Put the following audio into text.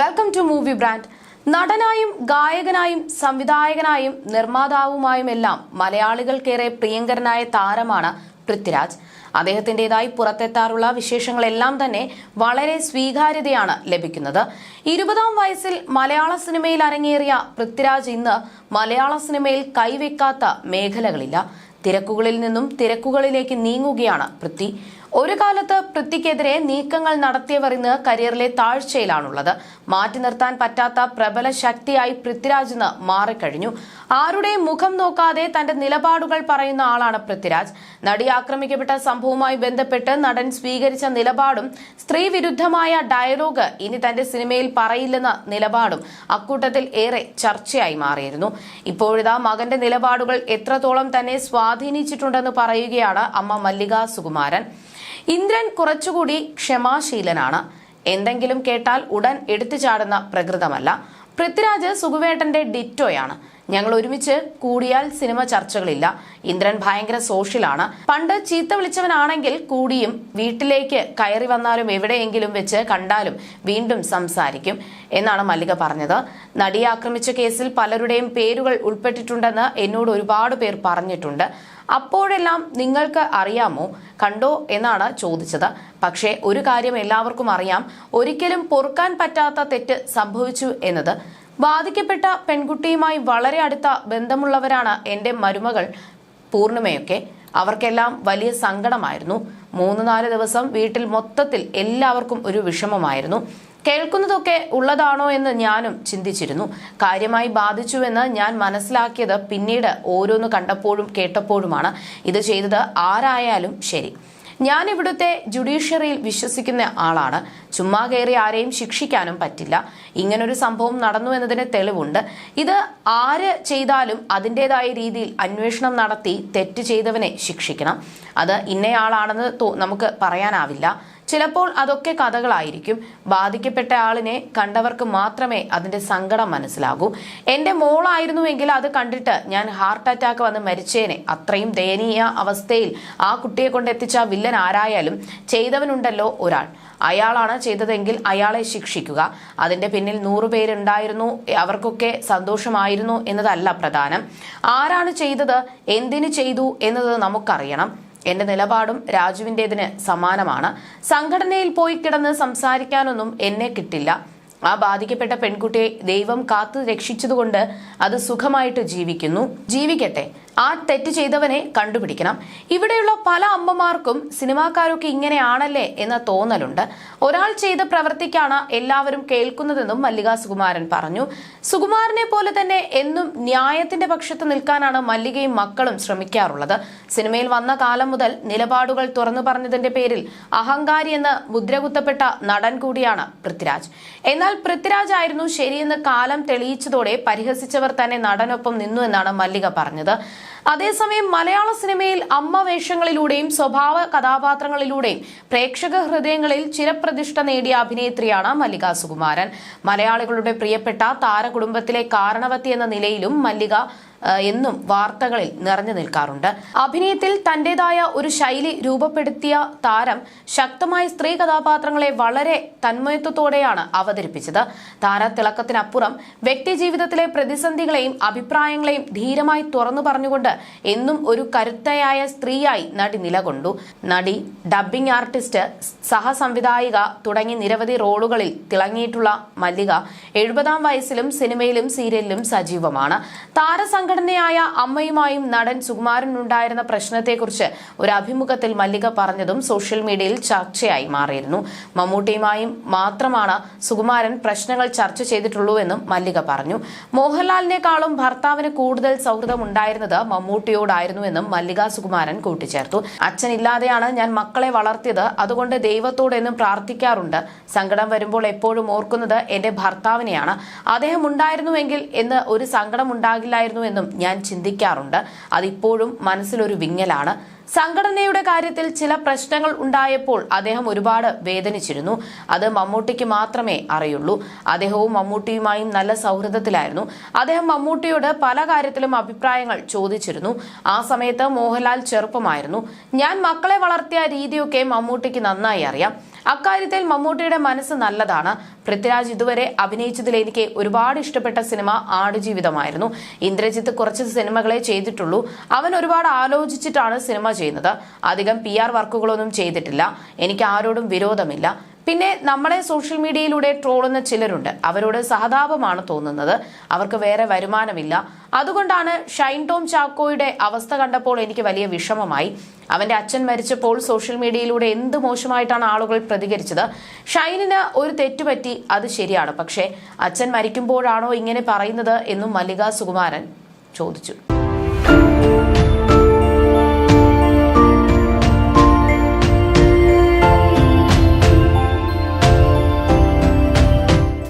Welcome to movie brand നടനായും ഗായകനായും സംവിധായകനായും നിർമ്മാതാവുമായും എല്ലാം മലയാളികൾക്കേറെ പ്രിയങ്കരനായ താരമാണ് പൃഥ്വിരാജ്. അദ്ദേഹത്തിന്റെതായി പുറത്തെത്താറുള്ള വിശേഷങ്ങളെല്ലാം തന്നെ വളരെ സ്വീകാര്യതയാണ് ലഭിക്കുന്നത്. ഇരുപതാം വയസ്സിൽ മലയാള സിനിമയിൽ അരങ്ങേറിയ പൃഥ്വിരാജ് ഇന്ന് മലയാള സിനിമയിൽ കൈവെക്കാത്ത മേഖലകളില്ല. തിരക്കുകളിൽ നിന്നും തിരക്കുകളിലേക്ക് നീങ്ങുകയാണ് പൃഥ്വി. ഒരു കാലത്ത് പൃഥ്വിക്കെതിരെ നീക്കങ്ങൾ നടത്തിയവർ ഇന്ന് കരിയറിലെ താഴ്ചയിലാണുള്ളത്. മാറ്റി നിർത്താൻ പറ്റാത്ത പ്രബല ശക്തിയായി പൃഥ്വിരാജ് ഇന്ന് മാറിക്കഴിഞ്ഞു. ആരുടെയും മുഖം നോക്കാതെ തന്റെ നിലപാടുകൾ പറയുന്ന ആളാണ് പൃഥ്വിരാജ്. നടി ആക്രമിക്കപ്പെട്ട സംഭവവുമായി ബന്ധപ്പെട്ട് നടൻ സ്വീകരിച്ച നിലപാടും സ്ത്രീ വിരുദ്ധമായ ഡയലോഗ് ഇനി തന്റെ സിനിമയിൽ പറയില്ലെന്ന നിലപാടും അക്കൂട്ടത്തിൽ ഏറെ ചർച്ചയായി മാറിയിരുന്നു. ഇപ്പോഴിതാ മകന്റെ നിലപാടുകൾ എത്രത്തോളം തന്നെ സ്വാധീനിച്ചിട്ടുണ്ടെന്ന് പറയുകയാണ് അമ്മ മല്ലിക സുകുമാരൻ. ഇന്ദ്രൻ കുറച്ചുകൂടി ക്ഷമാശീലനാണ്. എന്തെങ്കിലും കേട്ടാൽ ഉടൻ എടുത്തു ചാടുന്ന പ്രകൃതമല്ല. പൃഥ്വിരാജ് സുഖുവേട്ടന്റെ ഡിറ്റോയാണ്. ഞങ്ങൾ ഒരുമിച്ച് കൂടിയാൽ സിനിമ ചർച്ചകളില്ല. ഇന്ദ്രൻ ഭയങ്കര സോഷ്യലാണ്. പണ്ട് ചീത്ത വിളിച്ചവനാണെങ്കിൽ കൂടിയും വീട്ടിലേക്ക് കയറി വന്നാലും എവിടെയെങ്കിലും വെച്ച് കണ്ടാലും വീണ്ടും സംസാരിക്കും എന്നാണ് മല്ലിക പറഞ്ഞത്. നടിയെ ആക്രമിച്ച കേസിൽ പലരുടെയും പേരുകൾ ഉൾപ്പെട്ടിട്ടുണ്ടെന്ന് എന്നോട് ഒരുപാട് പേർ പറഞ്ഞിട്ടുണ്ട്. അപ്പോഴെല്ലാം നിങ്ങൾക്ക് അറിയാമോ? കണ്ടോ എന്നാണ് ചോദിച്ചത്. പക്ഷേ ഒരു കാര്യം എല്ലാവർക്കും അറിയാം. ഒരിക്കലും പൊറുക്കാൻ പറ്റാത്ത തെറ്റ് സംഭവിച്ചു എന്നത് ബാധിക്കപ്പെട്ട പെൺകുട്ടിയുമായി വളരെ അടുത്ത ബന്ധമുള്ളവരാണ് എന്റെ മരുമകൾ. പൂർണിമയൊക്കെ അവർക്കെല്ലാം വലിയ സങ്കടമായിരുന്നു. മൂന്ന് നാല് ദിവസം വീട്ടിൽ മൊത്തത്തിൽ എല്ലാവർക്കും ഒരു വിഷമമായിരുന്നു. കേൾക്കുന്നതൊക്കെ ഉള്ളതാണോ എന്ന് ഞാനും ചിന്തിച്ചിരുന്നു. കാര്യമായി ബാധിച്ചുവെന്ന് ഞാൻ മനസ്സിലാക്കിയത് പിന്നീട് ഓരോന്ന് കണ്ടപ്പോഴും കേട്ടപ്പോഴുമാണ്. ഇത് ചെയ്തത് ആരായാലും ശരി. ഞാൻ ഇവിടുത്തെ ജുഡീഷ്യറിയിൽ വിശ്വസിക്കുന്ന ആളാണ്. ചുമ്മാ കയറി ആരെയും ശിക്ഷിക്കാനും പറ്റില്ല. ഇങ്ങനൊരു സംഭവം നടന്നു എന്നതിന് തെളിവുണ്ട്. ഇത് ആര് ചെയ്താലും അതിന്റെതായ രീതിയിൽ അന്വേഷണം നടത്തി തെറ്റ് ചെയ്തവനെ ശിക്ഷിക്കണം. അത് ഇന്നയാളാണെന്ന് നമുക്ക് പറയാനാവില്ല. ചിലപ്പോൾ അതൊക്കെ കഥകളായിരിക്കും. ബാധിക്കപ്പെട്ട ആളിനെ കണ്ടവർക്ക് മാത്രമേ അതിന്റെ സങ്കടം മനസ്സിലാകൂ. എന്റെ മോളായിരുന്നുവെങ്കിൽ അത് കണ്ടിട്ട് ഞാൻ ഹാർട്ട് അറ്റാക്ക് വന്ന് മരിച്ചേനെ. അത്രയും ദയനീയ അവസ്ഥയിൽ ആ കുട്ടിയെ കൊണ്ട് എത്തിച്ച വില്ലൻ ആരായാലും ചെയ്തവനുണ്ടല്ലോ ഒരാൾ. അയാളാണ് ചെയ്തതെങ്കിൽ അയാളെ ശിക്ഷിക്കുക. അതിന്റെ പിന്നിൽ നൂറു പേരുണ്ടായിരുന്നു. അവർക്കൊക്കെ സന്തോഷമായിരുന്നു എന്നതല്ല പ്രധാനം. ആരാണ് ചെയ്തത്? എന്തിനു ചെയ്തു? എന്നത് നമുക്കറിയണം. എന്റെ നിലപാടും രാജുവിന്റെതിന് സമാനമാണ്. സംഘടനയിൽ പോയി കിടന്ന് സംസാരിക്കാനൊന്നും എന്നെ കിട്ടില്ല. ആ ബാധിക്കപ്പെട്ട പെൺകുട്ടിയെ ദൈവം കാത്തു രക്ഷിച്ചതുകൊണ്ട് അത് സുഖമായിട്ട് ജീവിക്കുന്നു. ജീവിക്കട്ടെ. ആ തെറ്റ് ചെയ്തവനെ കണ്ടുപിടിക്കണം. ഇവിടെയുള്ള പല അമ്മമാർക്കും സിനിമാക്കാരൊക്കെ ഇങ്ങനെയാണല്ലേ എന്ന തോന്നലുണ്ട്. ഒരാൾ ചെയ്ത പ്രവൃത്തിക്കാണ് എല്ലാവരും കേൾക്കുന്നതെന്നും മല്ലിക സുകുമാരൻ പറഞ്ഞു. സുകുമാരനെ പോലെ തന്നെ എന്നും ന്യായത്തിന്റെ പക്ഷത്ത് നിൽക്കാനാണ് മല്ലികയും മക്കളും ശ്രമിക്കാറുള്ളത്. സിനിമയിൽ വന്ന കാലം മുതൽ നിലപാടുകൾ തുറന്നു പറഞ്ഞതിന്റെ പേരിൽ അഹങ്കാരി എന്ന് മുദ്രകുത്തപ്പെട്ട നടൻ കൂടിയാണ് പൃഥ്വിരാജ്. എന്നാൽ പൃഥ്വിരാജ് ആയിരുന്നു ശരിയെന്ന് കാലം തെളിയിച്ചതോടെ പരിഹസിച്ചവർ തന്നെ നടനൊപ്പം നിന്നു എന്നാണ് മല്ലിക പറഞ്ഞത്. അതേസമയം മലയാള സിനിമയിൽ അമ്മ വേഷങ്ങളിലൂടെയും സ്വഭാവ കഥാപാത്രങ്ങളിലൂടെയും പ്രേക്ഷക ഹൃദയങ്ങളിൽ ചിരപ്രതിഷ്ഠ നേടിയ അഭിനേത്രിയാണ് മല്ലിക സുകുമാരൻ. മലയാളികളുടെ പ്രിയപ്പെട്ട താരകുടുംബത്തിലെ കാരണവത്തി എന്ന നിലയിലും മല്ലിക എന്നും വാർത്തകളിൽ നിറഞ്ഞു നിൽക്കാറുണ്ട്. അഭിനയത്തിൽ തന്റേതായ ഒരു ശൈലി രൂപപ്പെടുത്തിയ താരം ശക്തമായ സ്ത്രീ കഥാപാത്രങ്ങളെ വളരെ തന്മയത്വത്തോടെയാണ് അവതരിപ്പിച്ചത്. താരത്തിളക്കത്തിനപ്പുറം വ്യക്തി ജീവിതത്തിലെ പ്രതിസന്ധികളെയും അഭിപ്രായങ്ങളെയും ധീരമായി തുറന്നു പറഞ്ഞുകൊണ്ട് എന്നും ഒരു കരുത്തയായ സ്ത്രീയായി നടി നിലകൊണ്ടു. നടി ഡബ്ബിംഗ് ആർട്ടിസ്റ്റ് സഹസംവിധായിക തുടങ്ങി നിരവധി റോളുകളിൽ തിളങ്ങിയിട്ടുള്ള മല്ലിക എഴുപതാം വയസ്സിലും സിനിമയിലും സീരിയലിലും സജീവമാണ്. താരസംഘടനയായ അമ്മയുമായും നടൻ സുകുമാരനുണ്ടായിരുന്ന പ്രശ്നത്തെക്കുറിച്ച് ഒരു അഭിമുഖത്തിൽ മല്ലിക പറഞ്ഞതും സോഷ്യൽ മീഡിയയിൽ ചർച്ചയായി മാറിയിരുന്നു. മമ്മൂട്ടിയുമായും മാത്രമാണ് സുകുമാരൻ പ്രശ്നങ്ങൾ ചർച്ച ചെയ്തിട്ടുള്ളൂവെന്നും മല്ലിക പറഞ്ഞു. മോഹൻലാലിനേക്കാളും ഭർത്താവിന് കൂടുതൽ സൗഹൃദം ഉണ്ടായിരുന്നത് മമ്മൂട്ടിയോടായിരുന്നുവെന്നും മല്ലിക സുകുമാരൻ കൂട്ടിച്ചേർത്തു. അച്ഛനില്ലാതെയാണ് ഞാൻ മക്കളെ വളർത്തിയത്. അതുകൊണ്ട് ദൈവത്തോടെന്നും പ്രാർത്ഥിക്കാറുണ്ട്. സങ്കടം വരുമ്പോൾ എപ്പോഴും ഓർക്കുന്നത് എന്റെ ഭർത്താവിനെയാണ്. അദ്ദേഹം ഉണ്ടായിരുന്നുവെങ്കിൽ എന്ന് ഒരു സങ്കടം ഉണ്ടാകില്ലായിരുന്നു എന്നും ഞാൻ ചിന്തിക്കാറുണ്ട്. അതിപ്പോഴും മനസ്സിലൊരു വിങ്ങലാണ്. സംഘടനയുടെ കാര്യത്തിൽ ചില പ്രശ്നങ്ങൾ ഉണ്ടായപ്പോൾ അദ്ദേഹം ഒരുപാട് വേദനിച്ചിരുന്നു. അത് മമ്മൂട്ടിക്ക് മാത്രമേ അറിയുള്ളൂ. അദ്ദേഹവും മമ്മൂട്ടിയുമായും നല്ല സൗഹൃദത്തിലായിരുന്നു. അദ്ദേഹം മമ്മൂട്ടിയോട് പല കാര്യത്തിലും അഭിപ്രായങ്ങൾ ചോദിച്ചിരുന്നു. ആ സമയത്ത് മോഹൻലാൽ ചെറുപ്പമായിരുന്നു. ഞാൻ മക്കളെ വളർത്തിയ രീതിയൊക്കെ മമ്മൂട്ടിക്ക് നന്നായി അറിയാം. അക്കാര്യത്തിൽ മമ്മൂട്ടിയുടെ മനസ്സ് നല്ലതാണ്. പൃഥ്വിരാജ് ഇതുവരെ അഭിനയിച്ചതിൽ എനിക്ക് ഒരുപാട് ഇഷ്ടപ്പെട്ട സിനിമ ആടുജീവിതമായിരുന്നു. ഇന്ദ്രജിത്ത് കുറച്ച് സിനിമകളെ ചെയ്തിട്ടുള്ളൂ. അവൻ ഒരുപാട് ആലോചിച്ചിട്ടാണ് സിനിമ ചെയ്യുന്നത്. അധികം പി ആർ വർക്കുകളൊന്നും ചെയ്തിട്ടില്ല. എനിക്ക് ആരോടും വിരോധമില്ല. പിന്നെ നമ്മളെ സോഷ്യൽ മീഡിയയിലൂടെ ട്രോളുന്ന ചിലരുണ്ട്. അവരോട് സഹതാപമാണ് തോന്നുന്നത്. അവർക്ക് വേറെ വരുമാനമില്ല. അതുകൊണ്ടാണ് ഷൈൻ ടോം ചാക്കോയുടെ അവസ്ഥ കണ്ടപ്പോൾ എനിക്ക് വലിയ വിഷമമായി. അവന്റെ അച്ഛൻ മരിച്ചപ്പോൾ സോഷ്യൽ മീഡിയയിലൂടെ എന്ത് മോശമായിട്ടാണ് ആളുകൾ പ്രതികരിച്ചത്? ഷൈനിന് ഒരു തെറ്റുപറ്റി അത് ശരിയാണ്. പക്ഷേ അച്ഛൻ മരിക്കുമ്പോഴാണോ ഇങ്ങനെ പറയുന്നത് എന്നും മല്ലിക സുകുമാരൻ ചോദിച്ചു.